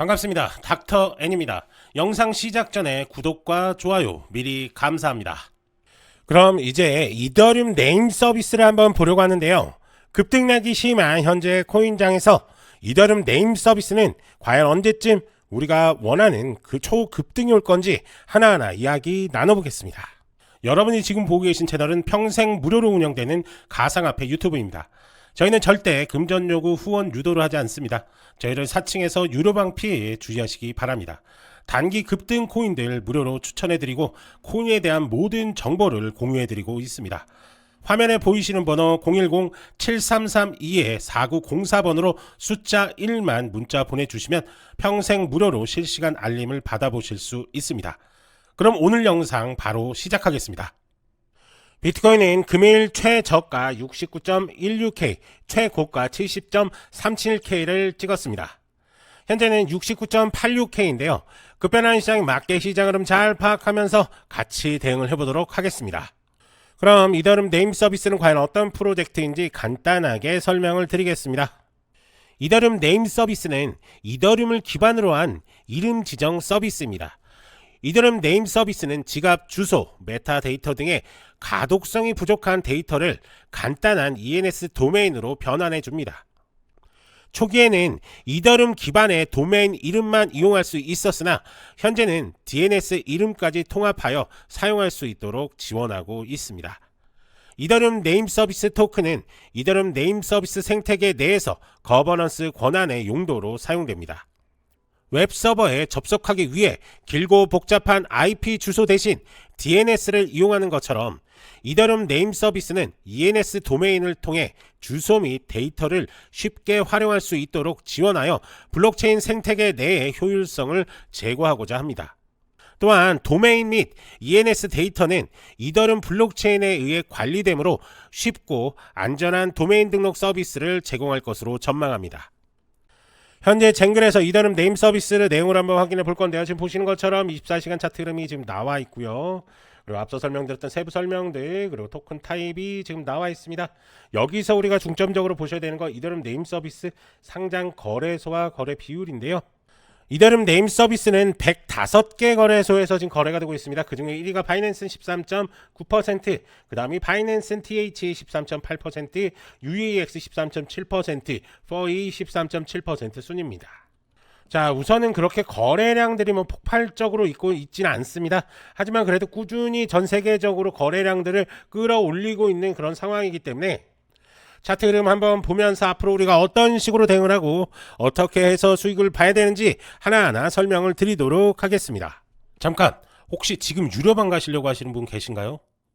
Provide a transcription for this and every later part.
반갑습니다. 닥터 N입니다. 영상 시작 전에 구독과 좋아요 미리 감사합니다. 그럼 이제 이더리움 네임 서비스를 한번 보려고 하는데요. 급등락이 심한 현재 코인장에서 이더리움 네임 서비스는 과연 언제쯤 우리가 원하는 그 초급등이 올 건지 하나하나 이야기 나눠보겠습니다. 여러분이 지금 보고 계신 채널은 평생 무료로 운영되는 가상화폐 유튜브입니다. 저희는 절대 금전 요구 후원 유도를 하지 않습니다. 저희를 사칭해서 유료방 피해에 주의하시기 바랍니다. 단기 급등 코인들 무료로 추천해드리고 코인에 대한 모든 정보를 공유해드리고 있습니다. 화면에 보이시는 번호 010-7332-4904번으로 숫자 1만 문자 보내주시면 평생 무료로 실시간 알림을 받아보실 수 있습니다. 그럼 오늘 영상 바로 시작하겠습니다. 비트코인은 금일 최저가 69.16K, 최고가 70.37K를 찍었습니다. 현재는 69.86K인데요. 급변한 시장 마켓 시장 흐름 잘 파악하면서 같이 대응을 해보도록 하겠습니다. 그럼 이더름 네임 서비스는 과연 어떤 프로젝트인지 간단하게 설명을 드리겠습니다. 이더름 네임 서비스는 이더리움을 기반으로 한 이름 지정 서비스입니다. 이더름 네임 서비스는 지갑 주소, 메타데이터 등의 가독성이 부족한 데이터를 간단한 ENS 도메인으로 변환해 줍니다. 초기에는 이더름 기반의 도메인 이름만 이용할 수 있었으나 현재는 DNS 이름까지 통합하여 사용할 수 있도록 지원하고 있습니다. 이더름 네임 서비스 토큰은 이더름 네임 서비스 생태계 내에서 거버넌스 권한의 용도로 사용됩니다. 웹 서버에 접속하기 위해 길고 복잡한 IP 주소 대신 DNS를 이용하는 것처럼 이더름 네임 서비스는 ENS 도메인을 통해 주소 및 데이터를 쉽게 활용할 수 있도록 지원하여 블록체인 생태계 내의 효율성을 제고하고자 합니다. 또한 도메인 및 ENS 데이터는 이더름 블록체인에 의해 관리되므로 쉽고 안전한 도메인 등록 서비스를 제공할 것으로 전망합니다. 현재 쟁글에서 이더름 네임 서비스를 내용을 한번 확인해 볼 건데요. 지금 보시는 것처럼 24시간 차트 흐름이 지금 나와 있고요. 그리고 앞서 설명드렸던 세부 설명들 그리고 토큰 타입이 지금 나와 있습니다. 여기서 우리가 중점적으로 보셔야 되는 건 이더름 네임 서비스 상장 거래소와 거래 비율인데요. 이더름 네임 서비스는 105개 거래소에서 지금 거래가 되고 있습니다. 그 중에 1위가 바이낸스는 13.9%, 그 다음이 바이낸스는 TH 13.8%, UAX 13.7%, FOI 13.7% 순입니다. 자, 우선은 그렇게 거래량들이 뭐 폭발적으로 있고 있지는 않습니다. 하지만 그래도 꾸준히 전 세계적으로 거래량들을 끌어올리고 있는 그런 상황이기 때문에 차트 흐름 한번 보면서 앞으로 우리가 어떤 식으로 대응을 하고 어떻게 해서 수익을 봐야 되는지 하나하나 설명을 드리도록 하겠습니다. 잠깐, 혹시 지금 유료방 가시려고 하시는 분 계신가요?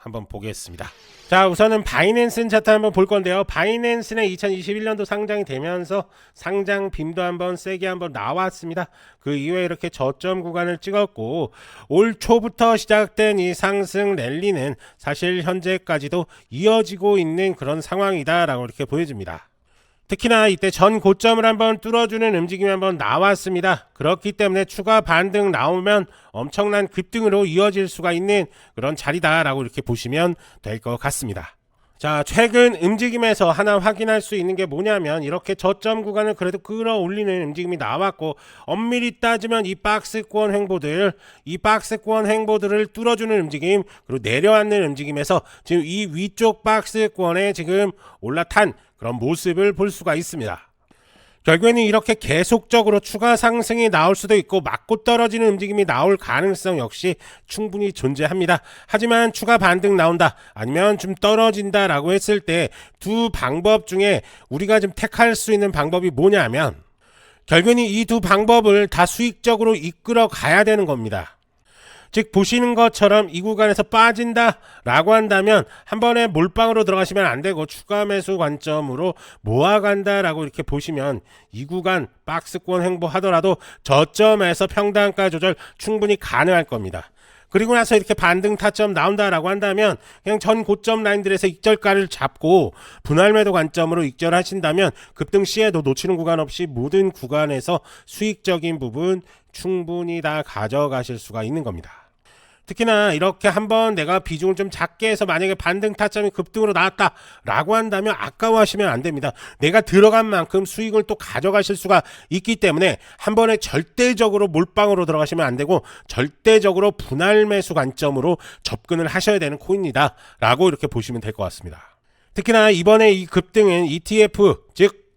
한번 보겠습니다. 자, 우선은 바이낸스 차트 한번 볼 건데요. 바이낸스는 2021년도 상장이 되면서 상장 빔도 한번 세게 한번 나왔습니다. 그 이후에 이렇게 저점 구간을 찍었고 올 초부터 시작된 이 상승 랠리는 사실 현재까지도 이어지고 있는 그런 상황이다라고 이렇게 보여집니다. 특히나 이때 전 고점을 한번 뚫어주는 움직임이 한번 나왔습니다. 그렇기 때문에 추가 반등 나오면 엄청난 급등으로 이어질 수가 있는 그런 자리다라고 이렇게 보시면 될 것 같습니다. 자, 최근 움직임에서 하나 확인할 수 있는 게 뭐냐면 이렇게 저점 구간을 그래도 끌어올리는 움직임이 나왔고 엄밀히 따지면 이 박스권 횡보들, 이 박스권 횡보들을 뚫어주는 움직임, 그리고 내려앉는 움직임에서 지금 이 위쪽 박스권에 지금 올라탄 그런 모습을 볼 수가 있습니다. 결국에는 이렇게 계속적으로 추가 상승이 나올 수도 있고 맞고 떨어지는 움직임이 나올 가능성 역시 충분히 존재합니다. 하지만 추가 반등 나온다 아니면 좀 떨어진다라고 했을 때 두 방법 중에 우리가 좀 택할 수 있는 방법이 뭐냐면 결국에는 이 두 방법을 다 수익적으로 이끌어 가야 되는 겁니다. 즉 보시는 것처럼 이 구간에서 빠진다라고 한다면 한 번에 몰빵으로 들어가시면 안 되고 추가 매수 관점으로 모아간다라고 이렇게 보시면 이 구간 박스권 횡보하더라도 저점에서 평단가 조절 충분히 가능할 겁니다. 그리고 나서 이렇게 반등 타점 나온다라고 한다면 그냥 전 고점 라인들에서 익절가를 잡고 분할 매도 관점으로 익절하신다면 급등 시에도 놓치는 구간 없이 모든 구간에서 수익적인 부분 충분히 다 가져가실 수가 있는 겁니다. 특히나 이렇게 한번 내가 비중을 좀 작게 해서 만약에 반등 타점이 급등으로 나왔다라고 한다면 아까워하시면 안 됩니다. 내가 들어간 만큼 수익을 또 가져가실 수가 있기 때문에 한 번에 절대적으로 몰빵으로 들어가시면 안 되고 절대적으로 분할 매수 관점으로 접근을 하셔야 되는 코인이다라고 이렇게 보시면 될 것 같습니다. 특히나 이번에 이 급등은 ETF 즉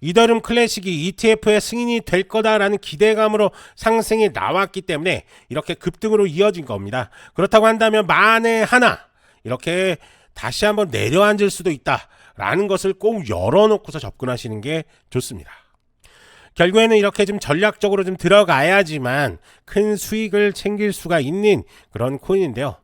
이더름 클래식이 ETF의 승인이 될 거다라는 기대감으로 상승이 나왔기 때문에 이렇게 급등으로 이어진 겁니다. 그렇다고 한다면 만에 하나 이렇게 다시 한번 내려앉을 수도 있다라는 것을 꼭 열어놓고서 접근하시는 게 좋습니다. 결국에는 이렇게 좀 전략적으로 좀 들어가야지만 큰 수익을 챙길 수가 있는 그런 코인인데요.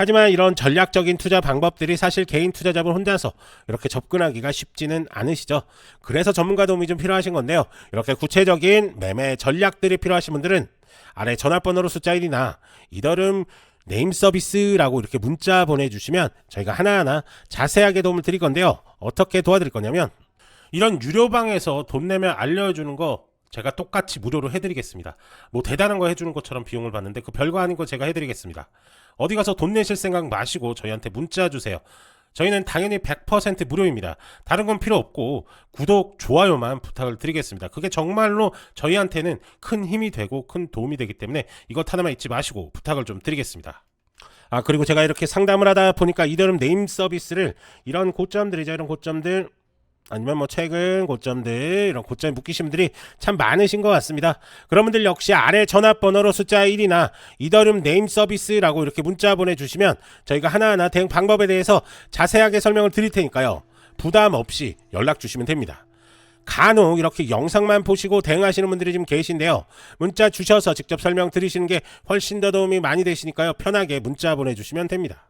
하지만 이런 전략적인 투자 방법들이 사실 개인 투자자분 혼자서 이렇게 접근하기가 쉽지는 않으시죠. 그래서 전문가 도움이 좀 필요하신 건데요. 이렇게 구체적인 매매 전략들이 필요하신 분들은 아래 전화번호로 숫자 1이나 이더름 네임 서비스라고 이렇게 문자 보내주시면 저희가 하나하나 자세하게 도움을 드릴 건데요. 어떻게 도와드릴 거냐면 이런 유료방에서 돈 내면 알려주는 거 제가 똑같이 무료로 해드리겠습니다. 뭐 대단한 거 해주는 것처럼 비용을 받는데 그 별거 아닌 거 제가 해드리겠습니다. 어디 가서 돈 내실 생각 마시고 저희한테 문자 주세요. 저희는 당연히 100% 무료입니다. 다른 건 필요 없고 구독, 좋아요만 부탁을 드리겠습니다. 그게 정말로 저희한테는 큰 힘이 되고 큰 도움이 되기 때문에 이것 하나만 잊지 마시고 부탁을 좀 드리겠습니다. 아 그리고 제가 이렇게 상담을 하다 보니까 이더름 네임 서비스를 이런 고점들이죠 이런 고점들 아니면 뭐 최근 고점들 이런 고점에 묶이신 분들이 참 많으신 것 같습니다. 그런 분들 역시 아래 전화번호로 숫자 1이나 이더름 네임 서비스라고 이렇게 문자 보내주시면 저희가 하나하나 대응 방법에 대해서 자세하게 설명을 드릴 테니까요. 부담 없이 연락 주시면 됩니다. 간혹 이렇게 영상만 보시고 대응하시는 분들이 좀 계신데요. 문자 주셔서 직접 설명 드리시는 게 훨씬 더 도움이 많이 되시니까요. 편하게 문자 보내주시면 됩니다.